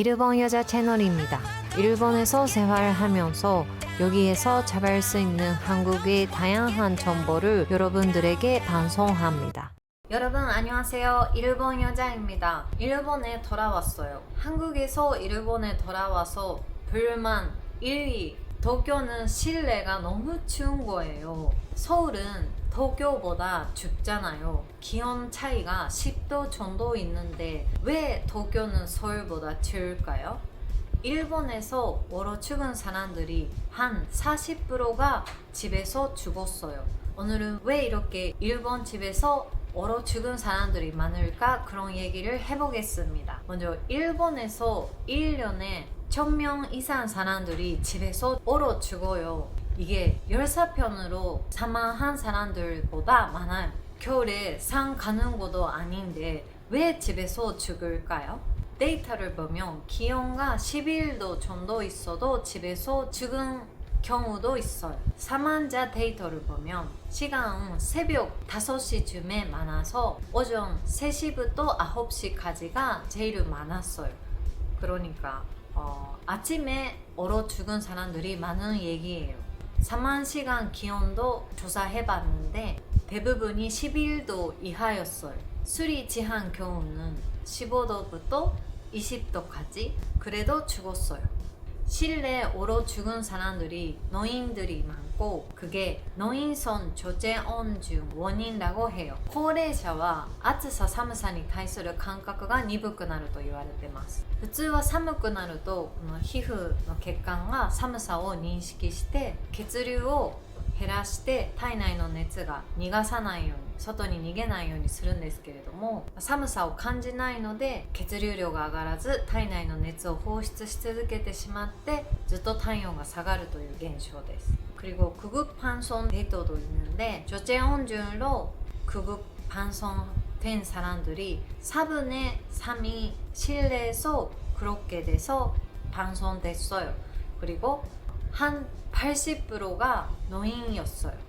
일본 여자 채널입니다. 일본에서 생활하면서 여기에서 잡을 수 있는 한국의 다양한 정보를 여러분들에게 방송합니다. 여러분 안녕하세요. 일본 여자입니다. 일본에 돌아왔어요. 한국에서 일본에 돌아와서 불만 1위. 도쿄는 실내가 너무 추운 거예요. 서울은 도쿄보다 춥잖아요. 기온 차이가 10도 정도 있는데 왜 도쿄는 서울보다 추울까요? 일본에서 얼어 죽은 사람들이 한 40%가 집에서 죽었어요. 오늘은 왜 이렇게 일본 집에서 얼어 죽은 사람들이 많을까 그런 얘기를 해보겠습니다. 먼저 일본에서 1년에 1000명 이상 사람들이 집에서 얼어 죽어요. 이게 열사편으로 사망한 사람들보다 많아요. 겨울에 산 가는 것도 아닌데 왜 집에서 죽을까요? 데이터를 보면 기온가 11도 정도 있어도 집에서 죽은 경우도 있어요. 사망자 데이터를 보면 시간은 새벽 5시쯤에 많아서 오전 3시부터 9시까지가 제일 많았어요. 그러니까 어, 아침에 얼어 죽은 사람들이 많은 얘기예요. 사망 시간 기온도 조사해봤는데 대부분이 11도 이하였어요. 술이 취한 경우는 15도부터 20도까지 그래도 죽었어요. 실내 얼어 죽은 사람들이 노인들이 많 고 그게 노인성 저체온중 원인이라고 해요. 高齢者は暑さ寒さに対する感覚が鈍くなると言われてます。普通は寒くなるとこの皮膚の血管が寒さを認識して血流を減らして体内の熱が逃がさないように 外に逃げないようにするんですけれども寒さを感じないので血流量が上がらず体内の熱を放出し続けてしまってずっと体温が下がるという現象です 그리고 구급 반송 데이터도 있는데 저체온증으로 구급 반송된 사람들이 4분의 3이 실내에서 그렇게 돼서 반송됐어요 그리고 한 80%가 노인이었어요.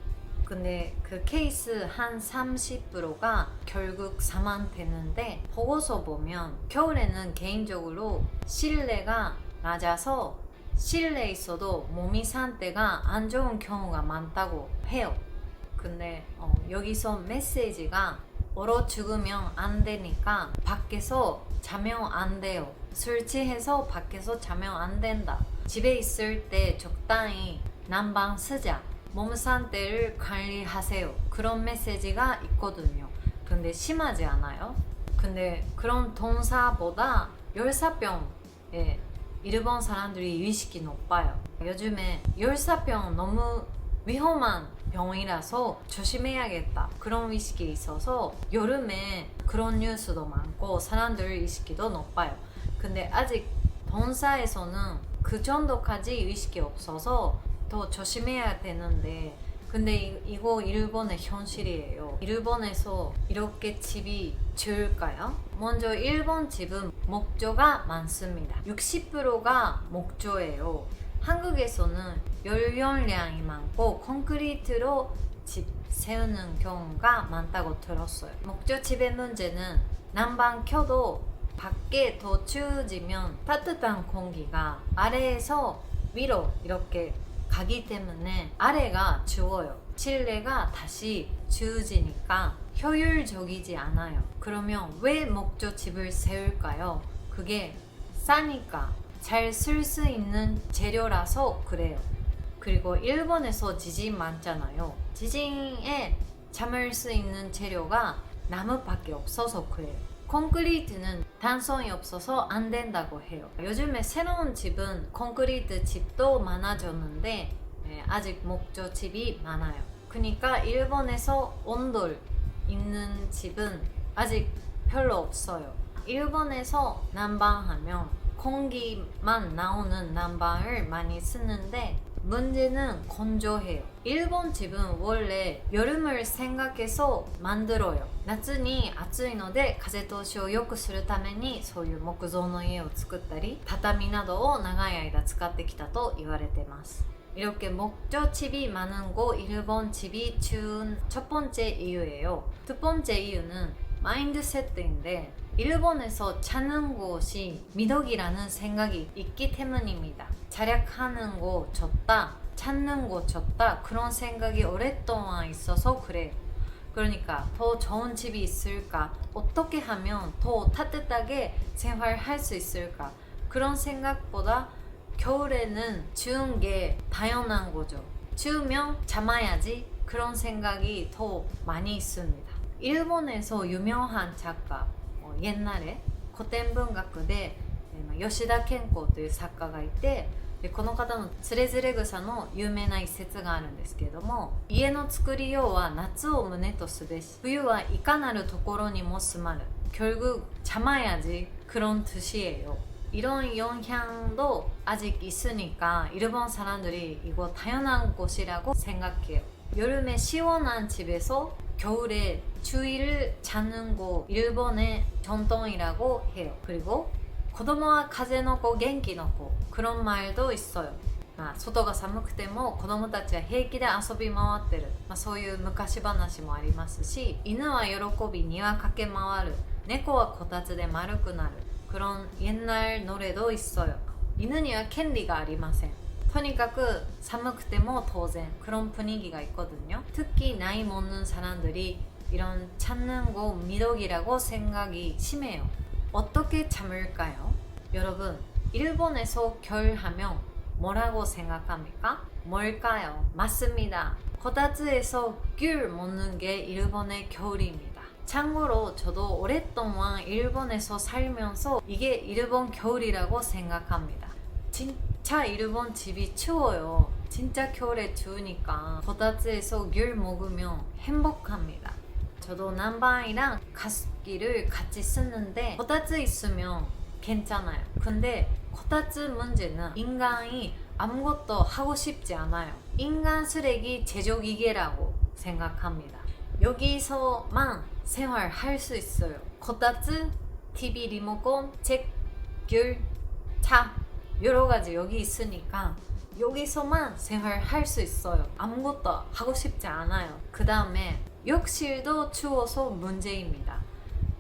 근데 그 케이스 한 30%가 결국 사망됐는데 보고서 보면 겨울에는 개인적으로 실내가 낮아서 실내에 있어도 몸이 상태가 안 좋은 경우가 많다고 해요. 근데 어, 여기서 메시지가 얼어 죽으면 안 되니까 밖에서 자면 안 돼요. 술 취해서 밖에서 자면 안 된다. 집에 있을 때 적당히 난방 쓰자. 몸 상태를 관리하세요. 그런 메시지가 있거든요. 근데 심하지 않아요? 근데 그런 동사보다 열사병에 일본 사람들이 의식이 높아요. 요즘에 열사병 너무 위험한 병이라서 조심해야겠다. 그런 의식이 있어서 여름에 그런 뉴스도 많고 사람들 의식이도 높아요. 근데 아직 본사에서는 그 정도까지 의식이 없어서 더 조심해야 되는데 근데 이, 이거 일본의 현실이에요. 일본에서 이렇게 집이 좋을까요? 먼저 일본 집은 목조가 많습니다. 60%가 목조예요. 한국에서는 연료량이 많고 콘크리트로 집 세우는 경우가 많다고 들었어요. 목조 집의 문제는 난방 켜도 밖에 더 추워지면 따뜻한 공기가 아래에서 위로 이렇게 가기 때문에 아래가 추워요. 실내가 다시 추워지니까 효율적이지 않아요. 그러면 왜 목조 집을 세울까요? 그게 싸니까 잘 쓸 수 있는 재료라서 그래요. 그리고 일본에서 지진 많잖아요. 지진에 잠을 수 있는 재료가 나무밖에 없어서 그래요. 콘크리트는 단성이 없어서 안 된다고 해요. 요즘에 새로운 집은 콘크리트 집도 많아졌는데 예, 아직 목조 집이 많아요. 그러니까 일본에서 온돌 있는 집은 아직 별로 없어요. 일본에서 난방하면 공기만 나오는 난방을 많이 쓰는데 문제는 건조해요. 일본 집은 원래 여름을 생각해서 만들어요. 夏に暑いので風通しを良くするためにそういう木造の家を作ったり畳などを長い間使ってきたと言われてます. 이렇게 목조 집이 많은 곳 일본 집이 추운 첫 번째 이유예요. 두 번째 이유는 마인드 세트인데 일본에서 찾는 곳이 미덕이라는 생각이 있기 때문입니다. 자략하는 거 좋다, 찾는 거 좋다 그런 생각이 오랫동안 있어서 그래요. 그러니까 더 좋은 집이 있을까? 어떻게 하면 더 따뜻하게 생활할 수 있을까? 그런 생각보다 겨울에는 추운 게 당연한 거죠. 추우면 참아야지 그런 생각이 더 많이 있습니다. 일본에서 유명한 작가 어, 옛날에 고텐文学で 吉田健康という作家がいてでこの方のつれづれ草の有名な一節があるんですけれども家の作りようは夏を胸とすべし冬はいかなるところにも住まる결국참아야지그런뜻이에요 이런 영향도 아직 있으니까 일본 사람들이 이거 당연한 곳이라고 생각해요. 여름에 시원한 집에서 겨울에 추위를 자는 거 일본의 전통이라고 해요. 그리고 子供は風の子元気の子 그런 말도 있어요. まあ、外が寒くても子供たちは平気で遊び回ってる、まあ、そういう昔話もありますし犬は喜び庭駆け回る猫はこたつで丸くなる 그런 옛날 노래도 있어요. 이는이와 캔디가 아리마센. 그러니까 그 사무크때모 도젠 뭐 그런 분위기가 있거든요. 특히 나이 먹는 사람들이 이런 참는 거 미덕이라고 생각이 심해요. 어떻게 참을까요? 여러분, 일본에서 결하면 뭐라고 생각합니까? 뭘까요? 맞습니다. 코다츠에서 귤 먹는 게 일본의 겨울입니다. 참고로 저도 오랫동안 일본에서 살면서 이게 일본 겨울이라고 생각합니다. 진짜 일본 집이 추워요. 진짜 겨울에 추우니까 코다츠에서 귤 먹으면 행복합니다. 저도 남방이랑 가습기를 같이 쓰는데 코다츠 있으면 괜찮아요. 근데 코다츠 문제는 인간이 아무것도 하고 싶지 않아요. 인간 쓰레기 제조기계라고 생각합니다. 여기서만 생활할 수 있어요. 코다츠, TV 리모컨, 책, 귤, 차 여러 가지 여기 있으니까 여기서만 생활할 수 있어요. 아무것도 하고 싶지 않아요. 그 다음에 욕실도 추워서 문제입니다.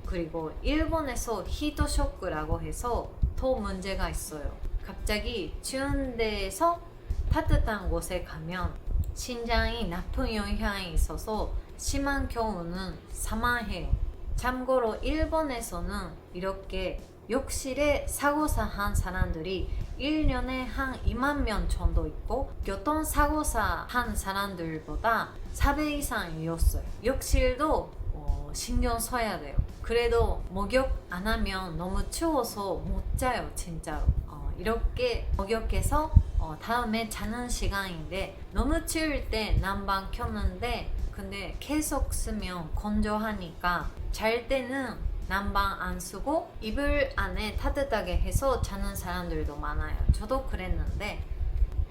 그리고 일본에서 히터쇼크라고 해서 더 문제가 있어요. 갑자기 추운 데에서 따뜻한 곳에 가면 신장이 나쁜 영향이 있어서 심한 경우는 사망해요. 참고로 일본에서는 이렇게 욕실에 사고사 한 사람들이 1년에 한 2만 명 정도 있고 교통사고사 한 사람들보다 4배 이상이었어요. 욕실도 어, 신경 써야 돼요. 그래도 목욕 안 하면 너무 추워서 못 자요, 진짜로. 어, 이렇게 목욕해서 어, 다음에 자는 시간인데 너무 추울 때 난방 켰는데 근데 계속 쓰면 건조하니까 잘 때는 난방 안 쓰고 이불 안에 따뜻하게 해서 자는 사람들도 많아요. 저도 그랬는데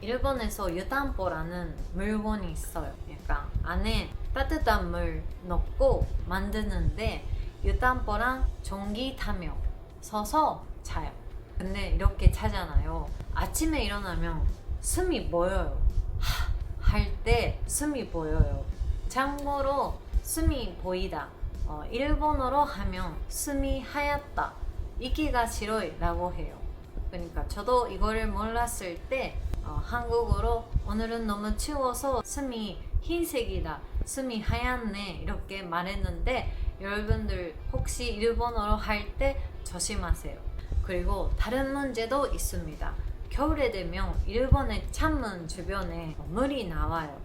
일본에서 유탄보라는 물건이 있어요. 약간 안에 따뜻한 물 넣고 만드는데 유탄보랑 전기 타며 서서 자요. 근데 이렇게 자잖아요. 아침에 일어나면 숨이 보여요. 할 때 숨이 보여요. 참고로 숨이 보이다. 어, 일본어로 하면 숨이 하얗다. 이기가 싫어라고 해요. 그러니까 저도 이거를 몰랐을 때 어, 한국어로 오늘은 너무 추워서 숨이 흰색이다. 숨이 하얗네. 이렇게 말했는데 여러분들 혹시 일본어로 할 때 조심하세요. 그리고 다른 문제도 있습니다. 겨울에 되면 일본의 창문 주변에 물이 나와요.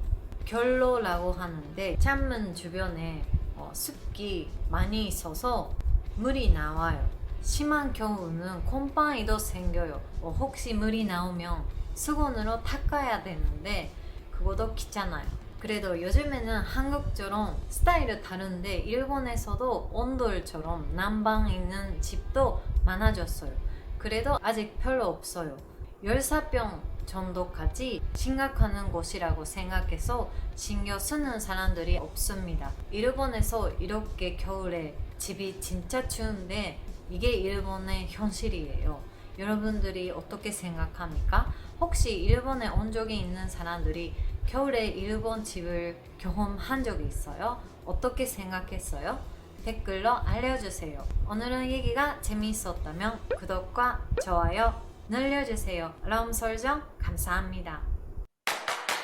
결로라고 하는데 창문 주변에 어, 습기 많이 있어서 물이 나와요. 심한 경우는 곰팡이도 생겨요. 어, 혹시 물이 나오면 수건으로 닦아야 되는데 그것도 귀찮아요. 그래도 요즘에는 한국처럼 스타일이 다른데 일본에서도 온돌처럼 난방 있는 집도 많아졌어요. 그래도 아직 별로 없어요. 열사병 정도까지 심각하는 곳이라고 생각해서 신경 쓰는 사람들이 없습니다. 일본에서 이렇게 겨울에 집이 진짜 추운데 이게 일본의 현실이에요. 여러분들이 어떻게 생각합니까? 혹시 일본에 온 적이 있는 사람들이 겨울에 일본 집을 경험한 적이 있어요? 어떻게 생각했어요? 댓글로 알려주세요. 오늘은 얘기가 재미있었다면 구독과 좋아요 늘려주세요. 럼 설정 감사합니다.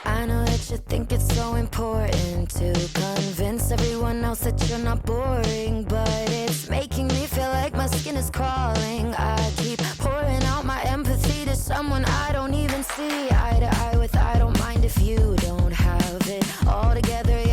I know that you think it's so important to convince everyone else that you're not boring, but it's making me feel like my skin is crawling. I keep pouring out my empathy to someone I don't even see eye to eye with. I don't mind if you don't have it all together.